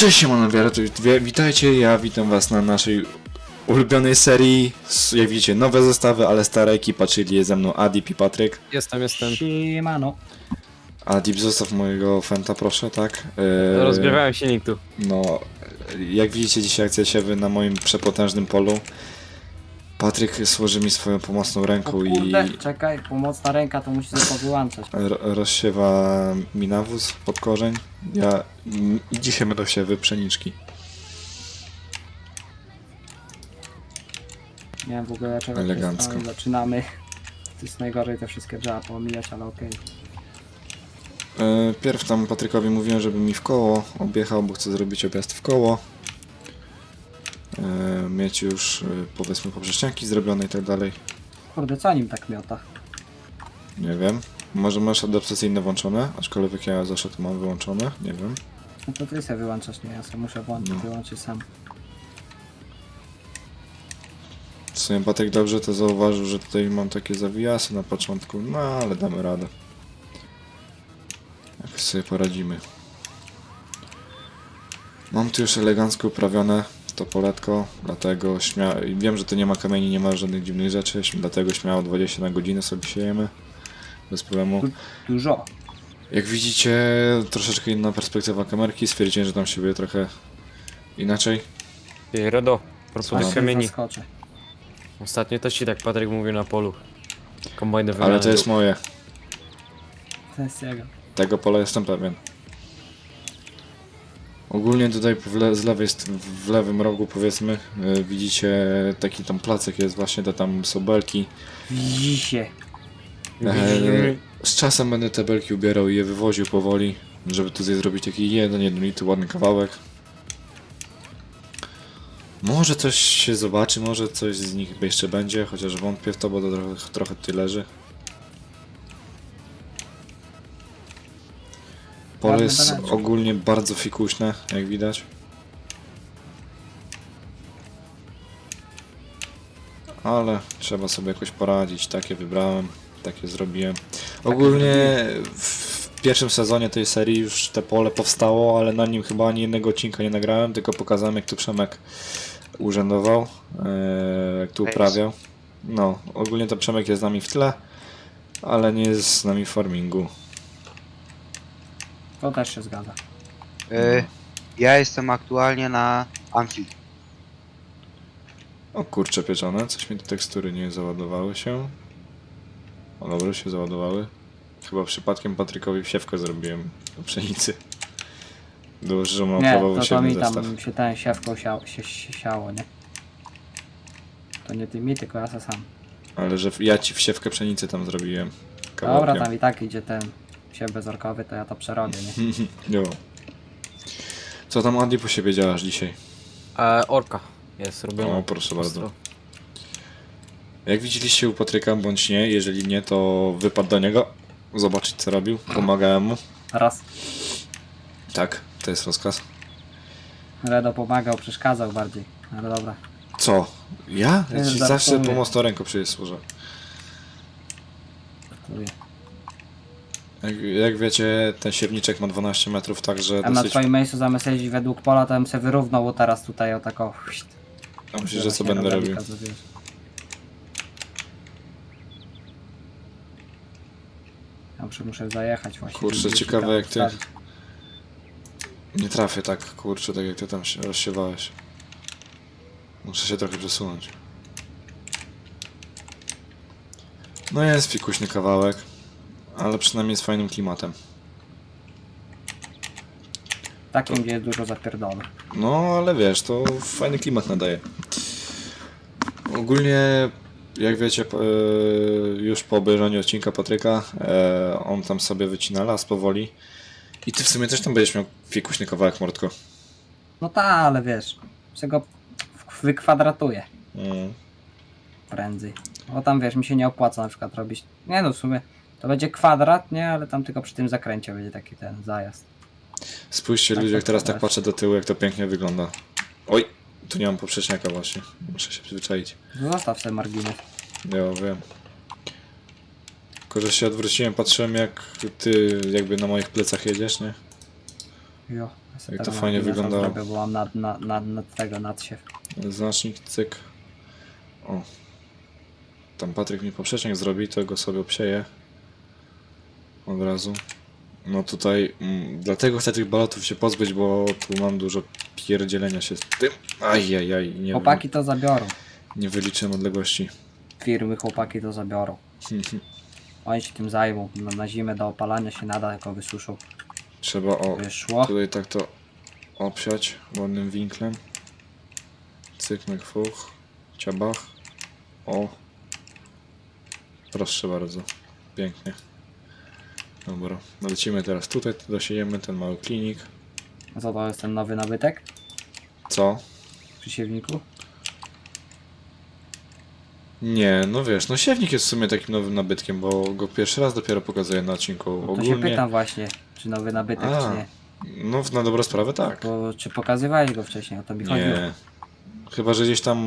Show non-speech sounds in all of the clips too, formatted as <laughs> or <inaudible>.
Cześć wie- witajcie, ja witam was na naszej ulubionej serii. Jak widzicie, nowe zestawy, ale stara ekipa, czyli jest ze mną Adip i Patryk. Jestem, jestem. Siemano. Adip, zostaw mojego Fenta, proszę, tak? Eee, Rozgrywałem silnik tu. No, jak widzicie, dzisiaj akcja siewy na moim przepotężnym polu. Patryk służy mi swoją pomocną O ręką i kurde, czekaj, pomocna ręka to musi sobie powyłączać. ro- rozsiewa mi nawóz pod korzeń. Ja i dzisiaj będą siewy pszeniczki. Nie wiem w ogóle dlaczego Elegancko. ale zaczynamy. To jest najgorzej te wszystkie drzewa pomijać, ale okej. E, Pierw tam Patrykowi mówiłem, żeby mi w koło objechał, bo chcę zrobić objazd w koło. E, Mieć już e, powiedzmy poprzeczniaki zrobione i tak dalej. Kurde, co nim tak miota? Nie wiem. Może masz adaptacyjne włączone, aczkolwiek ja zawsze to mam wyłączone, nie wiem. No to ty sobie wyłączasz, nie? Ja sobie muszę włączyć, No. wyłączyć sam. W sumie Patryk dobrze to zauważył, że tutaj mam takie zawijasy na początku, no ale damy radę. Jak sobie poradzimy. Mam tu już elegancko uprawione to poletko, dlatego śmia... wiem, że tu nie ma kamieni, nie ma żadnych dziwnych rzeczy, dlatego śmiało 20 na godzinę sobie siejemy. Bez problemu. Dużo. Jak widzicie, troszeczkę inna perspektywa kamerki, stwierdziłem, że tam się będzie trochę inaczej. Ej, Aż tych się kamieni. zaskoczę. Ostatnio też ci tak Patryk mówił na polu. Kombajny Ale to jest moje. To jest jego. Tego pola jestem pewien. Ogólnie tutaj w z lewej, w lewym rogu powiedzmy y, widzicie taki tam placek jest właśnie, to tam są belki. Widzi się. E, z czasem będę te belki ubierał i je wywoził powoli, żeby tutaj zrobić taki jeden, jednolity, ładny kawałek. Może coś się zobaczy, może coś z nich jeszcze będzie, chociaż wątpię w to, bo to trochę, trochę tutaj leży. Pole jest ogólnie bardzo fikuśne, jak widać. Ale trzeba sobie jakoś poradzić. Takie wybrałem, takie zrobiłem. Ogólnie w pierwszym sezonie tej serii już te pole powstało, ale na nim chyba ani jednego odcinka nie nagrałem, tylko pokazałem jak tu Przemek urzędował, e, jak tu uprawiał. No, ogólnie to Przemek jest z nami w tle, ale nie jest z nami w farmingu. To też się zgadza. Y, ja jestem aktualnie na Anfield. O kurcze pieczone, coś mi te tekstury nie załadowały się. O dobra, się załadowały. Chyba przypadkiem Patrykowi wsiewkę zrobiłem do pszenicy. Dobrze, że mam Nie, to, to mi zestaw. tam się ten siewką siało, się, się siało, nie? To nie ty mi, tylko ja se sam. Ale że ja ci wsiewkę pszenicy tam zrobiłem. Dobra, Kawałkiem. tam i tak idzie ten siew bezorkowy, to ja to przerobię, nie? <laughs> Jo. Co tam Adi po siebie działasz dzisiaj? E, orka jest robiona. O, proszę bardzo. Jak widzieliście u Patryka, bądź nie, jeżeli nie, to wypadł do niego. Zobaczyć co robił. Pomagałem mu. Raz. Tak, to jest rozkaz. Redo pomagał, przeszkadzał bardziej. Ale dobra. Co? Ja? Ja ci żartuję. zawsze pomocną ręką przyjdę służę. Jak, jak wiecie, ten siewniczek ma 12 metrów, także A na dosyć... twoim miejscu zamiast jeździć według pola, to bym se wyrównał bo teraz tutaj o tako. A myślisz, że co będę robił? Ja muszę, muszę zajechać właśnie. Kurczę, żeby ciekawe jak ty-. Nie trafię tak, kurczę, tak jak ty tam się rozsiewałeś. Muszę się trochę przesunąć. No jest fikuśny kawałek, ale przynajmniej z fajnym klimatem. Takim, gdzie jest dużo zapierdolów. No, ale wiesz, to fajny klimat nadaje. Ogólnie, jak wiecie, e, już po obejrzeniu odcinka Patryka, e, on tam sobie wycina las powoli. I ty w sumie też tam będziesz miał fikuśny kawałek, Mordko. No ta, ale wiesz, się go w- wykwadratuję Mm. prędzej. Bo tam wiesz, mi się nie opłaca na przykład robić. Nie no, w sumie to będzie kwadrat, nie, ale tam tylko przy tym zakręcie będzie taki ten zajazd. Spójrzcie Tak, ludzie, jak tak, teraz tak. tak patrzę do tyłu, jak to pięknie wygląda. Oj, tu nie mam poprzeczniaka właśnie. Muszę się przyzwyczaić. Zostaw sobie margines. Ja wiem. Tylko, że się odwróciłem, patrzyłem jak ty jakby na moich plecach jedziesz, nie? Jo, ja sobie Jak to tego fajnie marginesu wyglądało. Zrobię, bo mam nad, nad, nad, nad tego nadsiew. Znacznik, cyk. O. Tam Patryk mi poprzecznik zrobi, to go sobie obsieję. Od razu. No tutaj, mm, dlatego chcę tych balotów się pozbyć, bo tu mam dużo pierdzielenia się z tym. Ajajaj, nie, Chłopaki to zabiorą. nie wyliczyłem odległości. Firmy chłopaki to zabiorą. <laughs> Oni się tym zajmą. Na, na zimę do opalania się nada, tylko wysuszą. Trzeba o, Wyszło. tutaj tak to obsiać ładnym winklem. Cyknek fuch, ciabach. O. Proszę bardzo. Pięknie. Dobra, lecimy teraz tutaj, dosiejemy ten mały klinik. A co to jest ten nowy nabytek Co? przy siewniku? Nie, no wiesz, no siewnik jest w sumie takim nowym nabytkiem, bo go pierwszy raz dopiero pokazuję na odcinku. No to się Ogólnie, pytam właśnie, czy nowy nabytek, A, czy nie. no na dobrą sprawę tak. Bo czy pokazywałeś go wcześniej, o to mi chodziło. Nie. Chyba, że gdzieś tam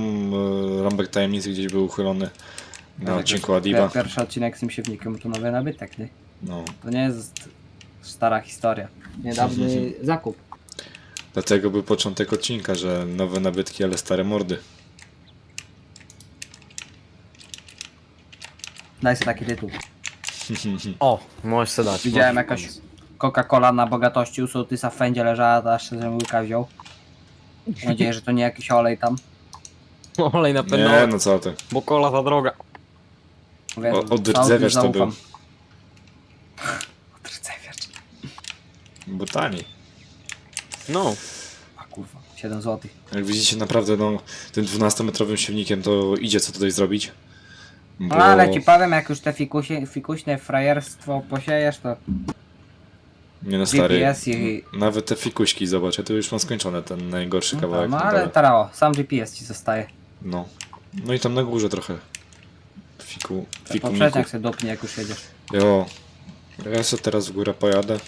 e, rąbek tajemnicy gdzieś był uchylony na Tak, odcinku Adiba. Pierwszy odcinek z tym siewnikiem to nowy nabytek, nie? No. To nie jest stara historia. Niedawny zakup. Dlatego był początek odcinka, że nowe nabytki, ale stare mordy. Daj sobie taki tytuł. <laughs> O, możesz se dać. Widziałem możesz jakaś Coca-Cola na bogatości u sołtysa w fędzie leżała, to aż sobie łyka wziął. Mam nadzieję, że to nie jakiś olej tam. <laughs> Olej na pewno, Nie, no co ty. bo kola ta droga. Wiesz, O- od sołtys rdzewiarz to był rdzewiarz. Bo taniej. No, A kurwa, 7 zł. Jak widzicie, naprawdę, no, tym 12-metrowym siewnikiem to idzie co tutaj zrobić. Bo... No ale ci powiem, jak już te fikusie, fikuśne frajerstwo posiejesz, to Nie no stary. GPS i... Nawet te fikuśki, zobacz, ja tu już mam skończone ten najgorszy No, kawałek. no ale tarało, sam GPS ci zostaje. No. No i tam na górze trochę. Fiku, fikumiku. Poprzeczniak sobie dopnie, jak już jedziesz. Jo. Ja sobie teraz w górę pojadę.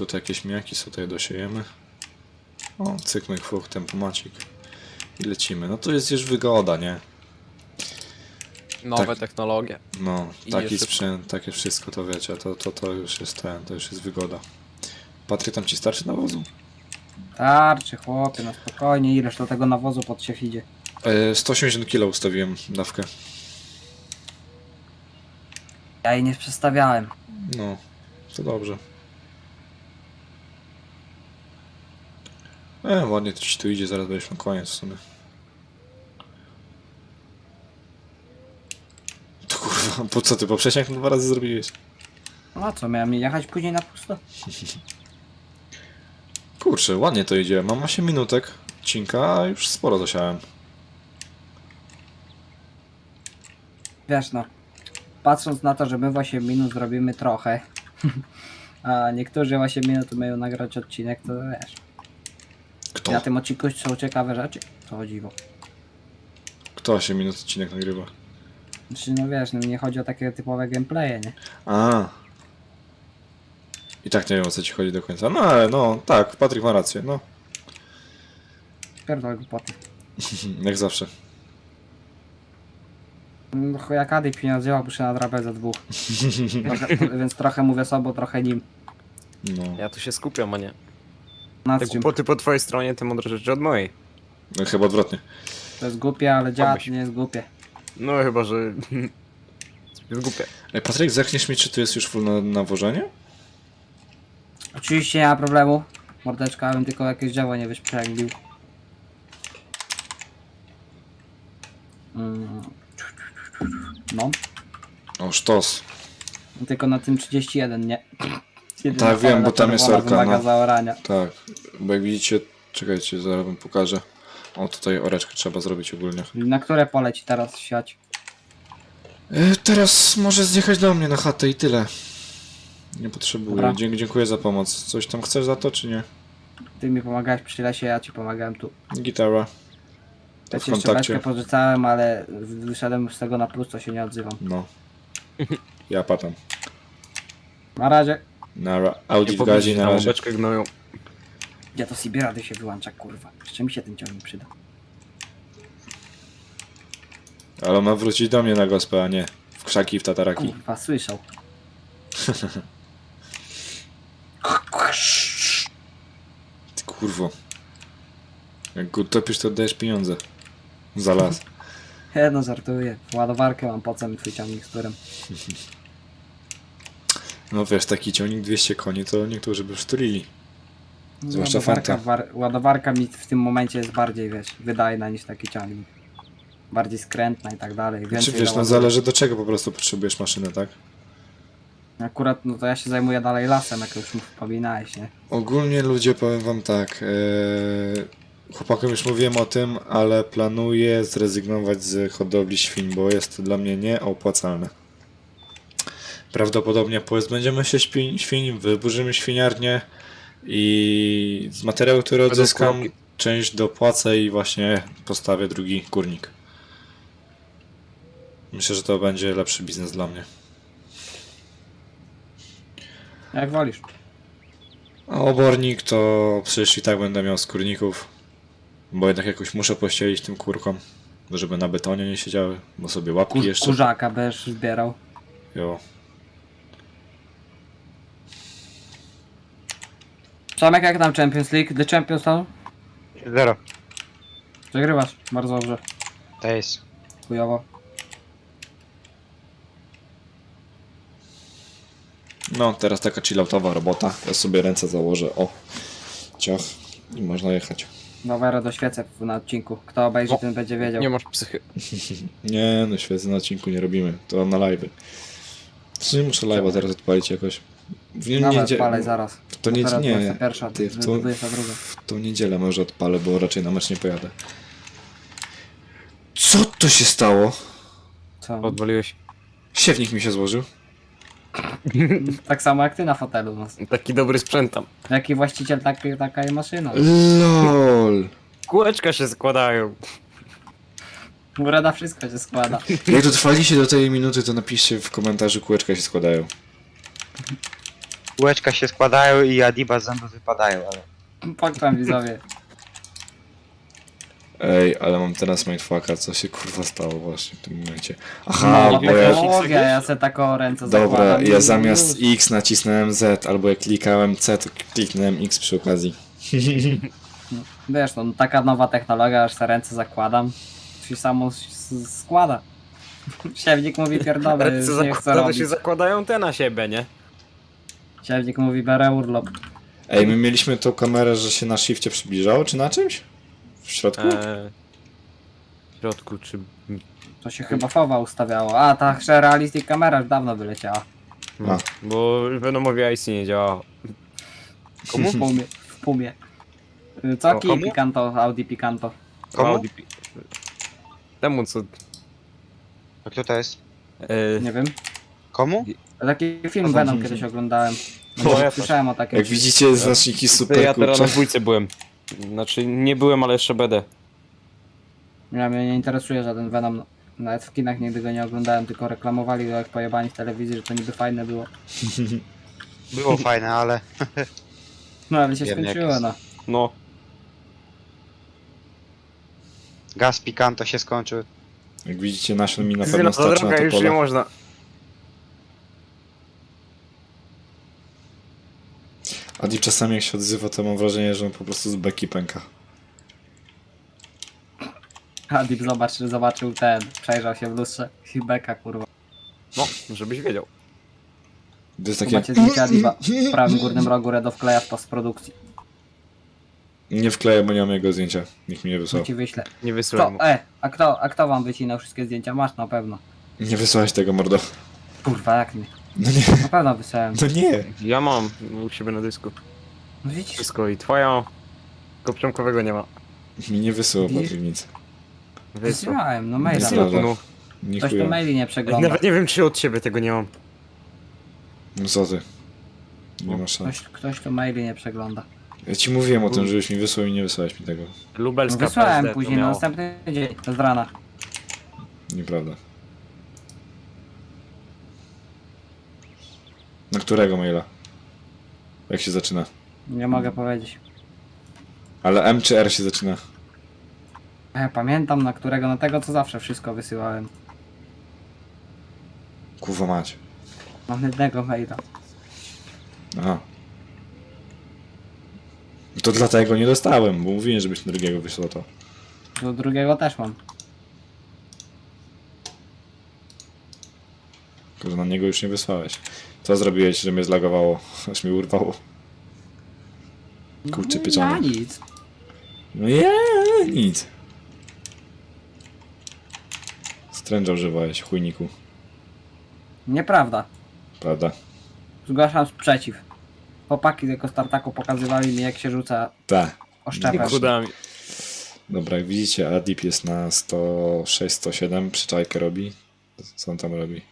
Tutaj jakieś miaki sobie tutaj dosiejemy. O, cykmyk, fuch, tempomacik. I lecimy. No to jest już wygoda, nie? nowe Tak. technologie. No, I taki sprzęt, takie wszystko, to wiecie, to, to, to już jest ten, to już jest wygoda. Patryk, tam ci starczy nawozu? Tarczy, chłopie, no spokojnie, ileż do tego nawozu pod siew idzie. E, 180 kg ustawiłem dawkę. Ja jej nie przestawiałem. No, to dobrze. E, ładnie to ci tu idzie, zaraz będziesz na koniec w sumie. To kurwa, po co ty, po przesiąk dwa razy zrobiłeś? No a co, miałem jechać później na pusto? <laughs> Kurczę, ładnie to idzie, mam 8 minutek odcinka, a już sporo zasiałem. Wiesz no, patrząc na to, że my w 8 minut zrobimy trochę, <laughs> a niektórzy w 8 minut mają nagrać odcinek, to wiesz. Kto? Na tym odcinku są ciekawe rzeczy, co chodziło. Kto 8 minut odcinek nagrywa? Znaczy, no wiesz, no nie chodzi o takie typowe gameplaye, nie? A. I tak nie wiem o co ci chodzi do końca. No ale no, tak, Patryk ma rację, no. Pierdol głupoty. <laughs> Jak zawsze. No, jak Adik mnie nazywał, muszę nadrabiać za dwóch. <laughs> Trochę, więc trochę mówię sobą, trochę nim. No. Ja tu się skupiam, a nie. Te głupoty po twojej stronie, te mądre rzeczy od mojej. no chyba odwrotnie. To jest głupie, ale dziad Obyś. nie jest głupie. No chyba, że... <laughs> jest głupie. Ej, Patryk, zechniesz mi, czy tu jest już full na, nawożenie? Oczywiście nie ma problemu. Mordeczka, abym tylko jakieś drzewo nie wyszprzęglił. Mm. No, O, sztos. tylko na tym 31, nie? Jedyna Tak, wiem, bo tam jest orka, no. zaorania. Tak, bo jak widzicie, czekajcie, zaraz wam pokażę. O, tutaj oreczkę trzeba zrobić ogólnie. Na które pole ci teraz siać? E, teraz może zjechać do mnie na chatę i tyle. Nie potrzebuję. Dobra. Dzie dziękuję za pomoc. Coś tam chcesz za to, czy nie? Ty mi pomagałeś przy lesie, ja ci pomagałem tu. Gitara. To Ja w ci jeszcze kontakcie. beczkę pożycałem, ale wyszedłem z tego na plus, to się nie odzywam. No. Ja patam. Na razie. Na Audi w gazie na razie. beczkę gnoją. Ja to sobie rady się wyłącza, kurwa. Jeszcze mi się ten ciągnik przyda. Ale ma wrócić do mnie na gospę, a nie w krzaki i w tataraki. Kurwa, słyszał. <laughs> kurwo. Jak go topisz, to oddajesz pieniądze. Za las. <laughs> Ja no żartuję. Ładowarkę mam po co mi twój ciągnik z którym. <laughs> No wiesz, taki ciągnik 200 koni, to niektórzy by szturili. Zwłaszcza ładowarka, war, ładowarka mi w tym momencie jest bardziej, wiesz, wydajna niż taki ciągnik. Bardziej skrętna i tak dalej. Czy Więcej wiesz, no zależy do czego po prostu potrzebujesz maszynę, tak? Akurat, no to ja się zajmuję dalej lasem, jak już mi wspominałeś, nie? Ogólnie ludzie, powiem wam tak, ee, chłopakom już mówiłem o tym, ale planuję zrezygnować z hodowli świń, bo jest to dla mnie nieopłacalne. Prawdopodobnie pozbędziemy się świń, świń wyburzymy świniarnię i z materiału, który odzyskam, część dopłacę i właśnie postawię drugi kurnik. Myślę, że to będzie lepszy biznes dla mnie. Jak wolisz. A obornik to przecież i tak będę miał skórników, bo jednak jakoś muszę pościelić tym kurkom, żeby na betonie nie siedziały, bo sobie łapki Kur, jeszcze... kurzaka będziesz zbierał. Jo. Przemek, jak tam Champions League? The Champions League? Zero. Przegrywasz. Bardzo dobrze. To jest. Chujowo. No, teraz taka chilloutowa robota. Ja sobie ręce założę, o, ciach i można jechać. Nowera do świecę na odcinku. Kto obejrzy, O, ten będzie wiedział. Nie masz psychy. <laughs> Nie, no świetnie, na odcinku nie robimy, to na live. Czy muszę live'a teraz odpalić jakoś? W nie, Nawet niedzie- palej zaraz. To nie, Teraz nie, 21, ty, w, to, 22. w tą niedzielę może odpalę, bo raczej na mecz nie pojadę. Co to się stało? Co? Odwaliłeś. Siewnik mi się złożył. Tak samo jak ty na fotelu. No. Taki dobry sprzęt tam. Jaki właściciel, taki, taka i maszyna. LOL. Kółeczka się składają. Góra na wszystko się składa. Jak dotrwaliście do tej minuty, to napiszcie w komentarzu, kółeczka się składają. Kółeczka się składają i Adiba z zębów wypadają, ale... Pokczam widzowie. Ej, ale mam teraz mindfucka, co się kurwa stało właśnie w tym momencie. Aha, No, bo ja... technologia, ja se taką ręce Dobra, zakładam. ja zamiast już. X nacisnąłem Z, albo jak klikałem C, to kliknąłem X przy okazji. <laughs> Wiesz, no taka nowa technologia, aż se ręce zakładam. Się samo s- składa. <laughs> Siewnik mówi pierdolę, co nie chce to, to robić. się zakładają te na siebie, nie? Siewnik mówi berę urlop. Ej, my mieliśmy tą kamerę, że się na shifcie przybliżało, czy na czymś? W środku? Eee, w środku, czy... To się chyba fowa ustawiało. A, ta realistic kamera już dawno wyleciała. A. Bo Venomowi IC nie działało. Komu? W pumie. W pumie. Y, Co O, kij komu? Picanto, Audi Picanto. Komu? Audi pi- Temu co... A kto to jest? Eee, Nie wiem. Komu? Taki film Venom kiedyś oglądałem. No, ja też. słyszałem o takim Jak widzicie, znaczniki super ja teraz na kurcze. dwójce byłem. Znaczy, nie byłem, ale jeszcze będę. Ja mnie nie interesuje żaden Venom. Nawet w kinach nigdy go nie oglądałem, tylko reklamowali go jak pojebani w telewizji, że to niby fajne było. <laughs> Było fajne, ale... <laughs> No ale się Wiem, jak skończyło, jest. no. No, Gaz pikanto się skończył. Jak widzicie, nasion mi na pewno Zyna, starczy na droga to już nie pole. można. Adi czasami jak się odzywa, to mam wrażenie, że on po prostu z beki pęka. Adip zobacz, zobaczył ten, przejrzał się w lustrze. Hibeka, kurwa. No, żebyś wiedział. To jest takie... Macie zdjęcie Adiba w prawym górnym rogu Redo wkleja w postprodukcji. Nie wkleję, bo nie mam jego zdjęcia. Nikt mi nie To wysłał. ci wyślę. Nie Kto, mu. e, a kto, a kto wam wycinał wszystkie zdjęcia? Masz na pewno. Nie wysłałeś tego, mordo. Kurwa, jak nie? No nie, Na pewno wysłałem. no nie. Ja mam u siebie na dysku. No widzisz, Wszystko i twoja. Tylko przemkowego nie ma. Mi nie wysłał Widzisz? Patryk nic. Wysłał. wysyłałem, no maila. Prawda. No, Nie Ktoś tu chuja. maili nie przegląda. nawet nie wiem, czy od ciebie tego nie mam. No co ty? Nie ma szans. Ktoś, ktoś tu maili nie przegląda. Ja ci mówiłem o tym, żebyś mi wysłał i nie wysłałeś mi tego. No Lubelska wysłałem PSD to później na miało. następny dzień, z rana. Nieprawda. Na którego maila? Jak się zaczyna? Nie mogę powiedzieć. Ale M czy R się zaczyna? Ja pamiętam na którego, na tego co zawsze wszystko wysyłałem. Kurwa mać. Mam jednego maila. Aha. To dlatego nie dostałem, bo mówiłem, żebyś na drugiego wysłał to. Do drugiego też mam. Tylko, że na niego już nie wysłałeś. Co zrobiłeś, że mnie zlagowało? Aż mi urwało. Kurczę Ja pieczone. nic. No ja nic. Stręża używałeś, chujniku. Nieprawda. Prawda? Zgłaszam sprzeciw. Chłopaki tylko z tartaku pokazywali mi jak się rzuca Tak. oszczepem. Kudami. Dobra, jak widzicie, Adip jest na 106-107, przyczajkę robi. Co on tam robi?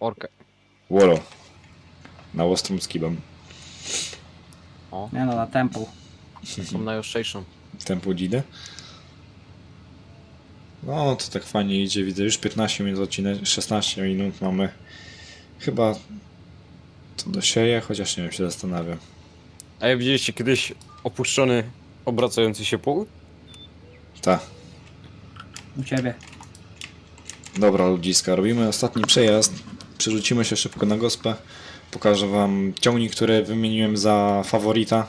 Orkę. Wolo. Na ostrym skibem. O, Nie no, na tempu. są najostrzejszą. Tempo dzidę. No, to tak fajnie idzie, widzę już 15 minut odcinek, 16 minut mamy. Chyba to dosieje, chociaż nie wiem, się zastanawiam. A jak widzieliście kiedyś opuszczony, obracający się pól? Tak. U ciebie. Dobra, ludziska, robimy ostatni przejazd. Przerzucimy się szybko na gospę. Pokażę wam ciągnik, który wymieniłem za faworita.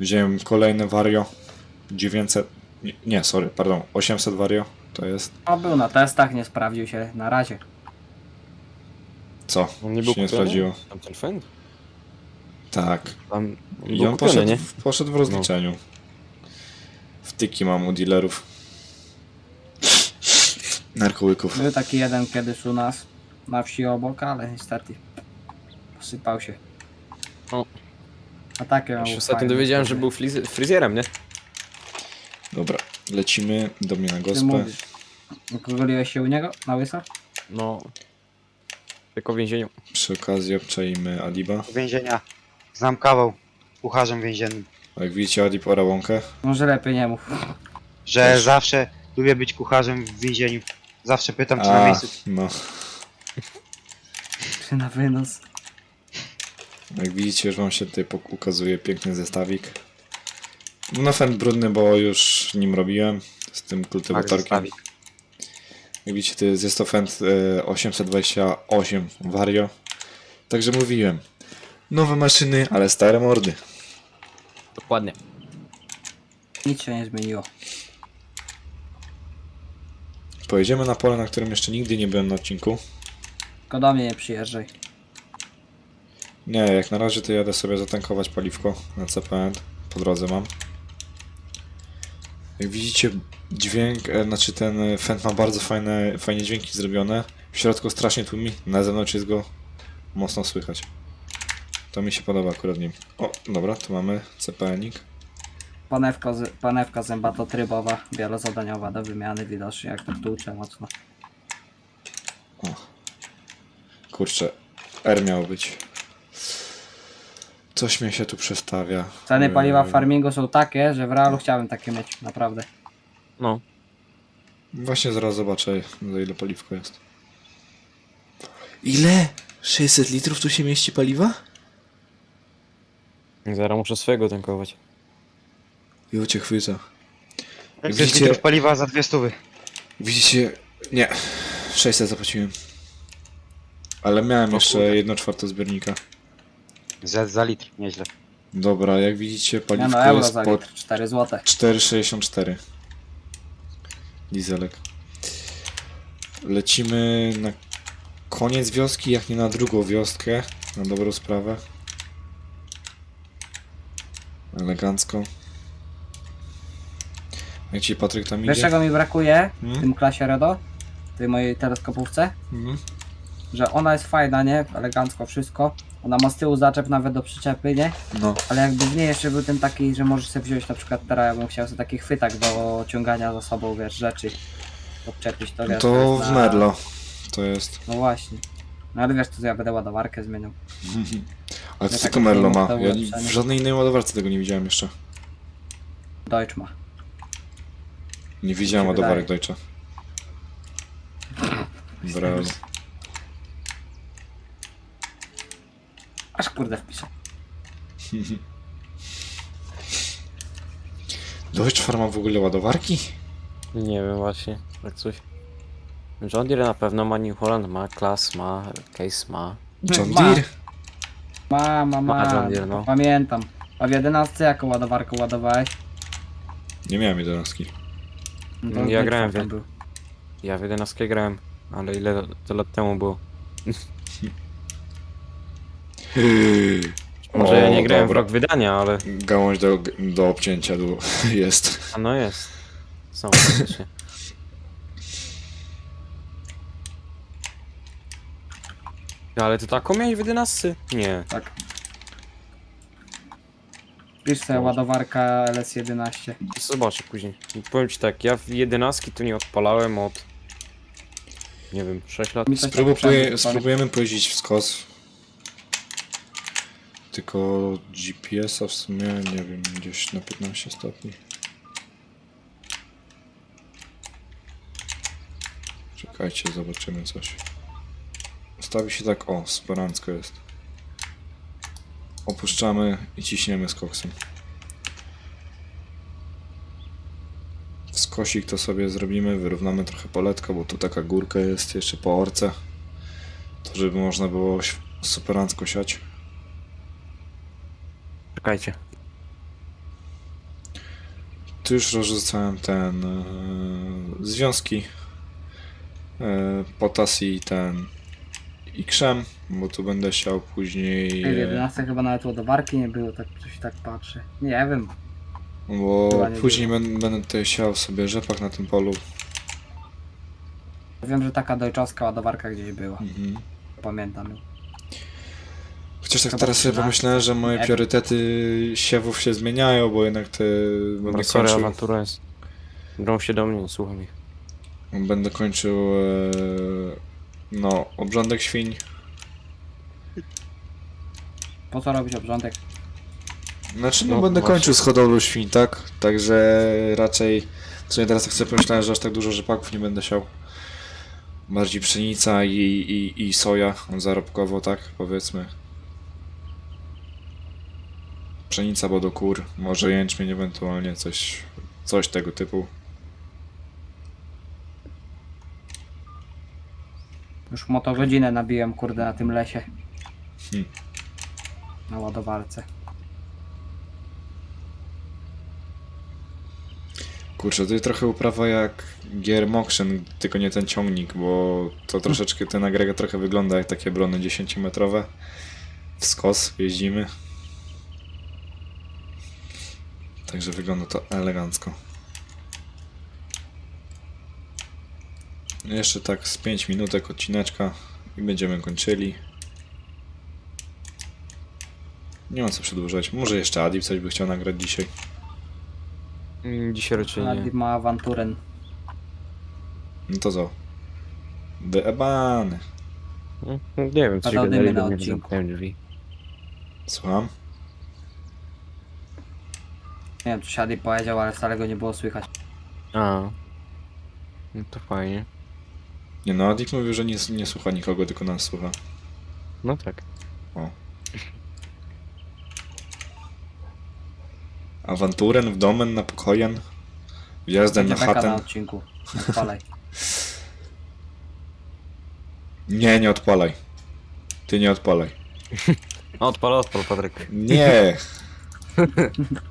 Wziąłem kolejne Vario 900. Nie, nie, sorry, pardon, 800 Vario. To jest. O, był na testach, nie sprawdził się na razie. Co? On nie był się nie kupiony? sprawdziło. Tam ten fend? Tak. Tam I był on kupiony, poszedł, nie? w- poszedł w rozliczeniu. Wtyki mam u dealerów. Narkołyków. Był taki jeden kiedyś u nas na wsi obok, ale niestety posypał się. O. A takie Ja miał się ostatnio fajne dowiedziałem, że był fliz- fryzjerem, nie? Dobra, lecimy do mnie na Ty gospę. mówisz. Się u niego na łyso? No. Tylko w więzieniu. Przy okazji obczajmy Adiba. Więzienia. Znam kawał kucharzem więziennym. Jak widzicie, Adib ora łąkę. Może lepiej nie mów. Że Też. zawsze lubię być kucharzem w więzieniu. Zawsze pytam, czy na A, miejscu. no. Czy na wynos? Jak widzicie, już wam się tutaj ukazuje piękny zestawik. No fend brudny, bo już nim robiłem. Z tym kultywatorkiem. zestawik. Jak widzicie, to jest, jest to fend e, 828 Vario. Także mówiłem. Nowe maszyny, ale stare mordy. Dokładnie. Nic się nie zmieniło. Pojedziemy na pole, na którym jeszcze nigdy nie byłem na odcinku. Tylko do mnie nie przyjeżdżaj. Nie, jak na razie to jadę sobie zatankować paliwko na CPN. Po drodze mam. Jak widzicie, dźwięk, e, znaczy ten e, fent ma bardzo fajne, fajnie dźwięki zrobione. W środku strasznie tłumi, na zewnątrz jest go mocno słychać. To mi się podoba akurat w nim. O, dobra, tu mamy CPN-ik. Panewka, z, panewka zębatotrybowa, wielozadaniowa do wymiany widocznie, jak tak tłucze mocno. Kurczę, R miał być. Coś mnie się tu przestawia. Ceny paliwa w farmingu są takie, że w realu chciałbym takie mieć, naprawdę. No. Właśnie zaraz zobaczę, za ile paliwko jest. Ile? 600 litrów tu się mieści paliwa? Zaraz muszę swojego tankować. Jo cię chwyta. Jak Widzicie- widzicie... litrów paliwa za dwie stówy. Widzicie? Nie. 600 zapłaciłem. Ale miałem jeszcze kurde. 1 czwartą zbiornika. Za, za litr, nieźle. Dobra, jak widzicie Nie paliwko no, euro jest za po litr, 4 złote. 4,64. Dieselek. Lecimy na koniec wioski, jak nie na drugą wioskę. Na dobrą sprawę. Elegancko. Jak ci Patryk tam Wiesz idzie? czego mi brakuje w Hmm? tym klasie Redo? W tej mojej teleskopówce? Mhm. Że ona jest fajna, nie? Elegancko wszystko. Ona ma z tyłu zaczep nawet do przyczepy, nie? No. Ale jakby w niej jeszcze był ten taki, że możesz sobie wziąć na przykład teraz ja bym chciał sobie taki chwytak do ciągania za sobą, wiesz, rzeczy. Odczepić to, wiesz. To jest w na- Merlo. To jest. No właśnie. No ale wiesz, to ja będę ładowarkę zmieniał. <laughs> Ale to Ja tylko tak Merlo ma. Ja w żadnej innej ładowarce tego nie widziałem jeszcze. Deutsch ma. Nie widziałem się ładowarek. Deutsche. Brawo. Aż kurde wpiszę. Deutsche Farma w ogóle ładowarki? Nie wiem właśnie, tak coś. John Deere na pewno ma, New Holland ma, Class ma, Case ma. John Ma. Deere? Ma, ma, ma. Ma John Deere, no. Pamiętam. A w 11 jaką ładowarkę ładowałeś? Nie miałem jedenastki. No to Ja grałem tam w- był. Ja w 11 grałem, ale ile to lat temu było? <laughs> <laughs> Może ja O, nie grałem dobra. w rok wydania, ale... Gałąź do, do obcięcia du- <laughs> jest. A no jest. Są <laughs> faktycznie. Ale ty taką miałeś w 11? Nie. Tak. Pisz sobie Może. ładowarka LS11. Zobaczę później. Powiem ci tak, ja w 11 to nie odpalałem od... Nie wiem, 6 lat? Mi coś tak Spróbuję, przemysł, spróbujemy pojeździć w skos. Tylko GPS-a w sumie, nie wiem, gdzieś na 15 stopni. Czekajcie, zobaczymy coś. Ustawi się tak, o, sparancko jest. Opuszczamy i ciśniemy z koksem. W skosik to sobie zrobimy, wyrównamy trochę poletkę, bo tu taka górka jest jeszcze po orce. To żeby można było superancko siać. Czekajcie. Tu już rozrzucałem ten e, związki e, potas i ten i krzem, bo tu będę siał później W e, 11 chyba nawet ładowarki nie było, tak coś tak patrzę. Nie wiem. bo Chyba nie później będę, będę tutaj siał sobie rzepak na tym polu. Wiem, że taka dojczowska ładowarka gdzieś była. Mhm. Pamiętam ją. Chociaż tak Chyba teraz sobie 13, pomyślałem, że moje priorytety siewów się zmieniają, bo jednak te będę Dobra, sorry, kończył, awantura jest. Drą się do mnie, nie słucham ich. będę kończył e, no, obrządek świń. Po co robić obrządek? Znaczy, no, No, będę właśnie. kończył z hodowlą świń, tak? Także raczej, w sumie teraz tak sobie pomyślałem, że aż tak dużo rzepaków nie będę siał. Bardziej pszenica i, i, i soja zarobkowo, tak? Powiedzmy. Pszenica, bo do kur, może jęczmień ewentualnie, coś, coś tego typu. Już motogodzinę nabiłem, kurde, na tym lesie. Hmm. Na ładowarce. Kurczę, to jest trochę uprawa jak gier Moction, tylko nie ten ciągnik, bo to troszeczkę ten agregat trochę wygląda jak takie brony 10-metrowe. W skos jeździmy. Także wygląda to elegancko. Jeszcze tak z 5 minutek odcineczka i będziemy kończyli. Nie ma co przedłużać. Może jeszcze Adi coś by chciał nagrać dzisiaj. Mm, Dzisiaj raczej Adi nie. ma awanturę. No to co? Wyebany. Mm, Nie wiem, coś Padał dymy gadali na mnie, odcinku. zamknąłem drzwi. Słucham? Nie wiem, czy Adi powiedział, ale wcale go nie było słychać. A. No to fajnie. Nie no, Adik mówił, że nie, nie słucha nikogo, tylko nas słucha. No tak. Awanturen w domen na pokojen. Wjazdem na Będzie beka na chatę. odcinku. Odpalaj. <laughs> Nie, nie odpalaj. Ty nie odpalaj. <laughs> Odpal, odpal, Patryk. Nie! <laughs>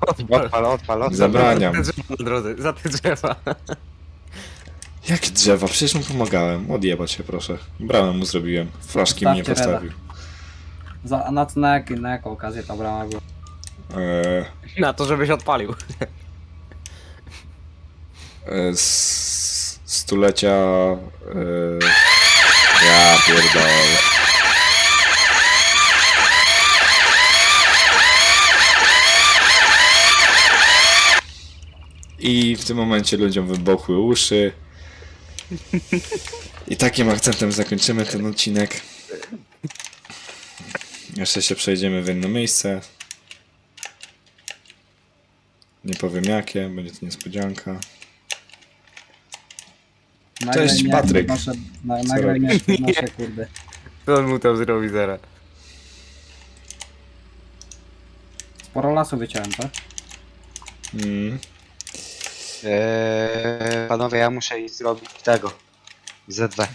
Odpal. Odpal, odpal. Zabraniam. Za te drzewa, na drodze, za te drzewa. Jakie drzewa? Przecież mu pomagałem. Odjebać się proszę. Bramę mu zrobiłem. Flaszki mnie Zostawcie postawił. Za, a na, co- na, jak, na jaką okazję ta brama była? Eee, Na to, żebyś odpalił. e, z stulecia... E, ja pierdolę. I w tym momencie ludziom wybuchły uszy. I takim akcentem zakończymy ten odcinek. Jeszcze się przejdziemy w inne miejsce. Nie powiem jakie, będzie to niespodzianka. Nagraj Cześć, Patryk. Nasze, na, Co nagraj robisz? nasze <laughs> kurde. Co on mu tam zrobi zaraz? Sporo lasu wyciąłem, tak? Mm. Eee, panowie, ja muszę iść zrobić tego. ZW.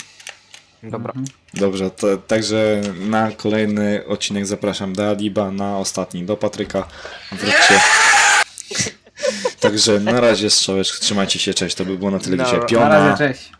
Dobra. Mhm. Dobrze, to, także na kolejny odcinek zapraszam do Aliba, na ostatni do Patryka. Wróćcie. Także na razie strzałeczek, trzymajcie się, cześć, to by było na tyle Dobra. dzisiaj. Na Piona. razie, cześć.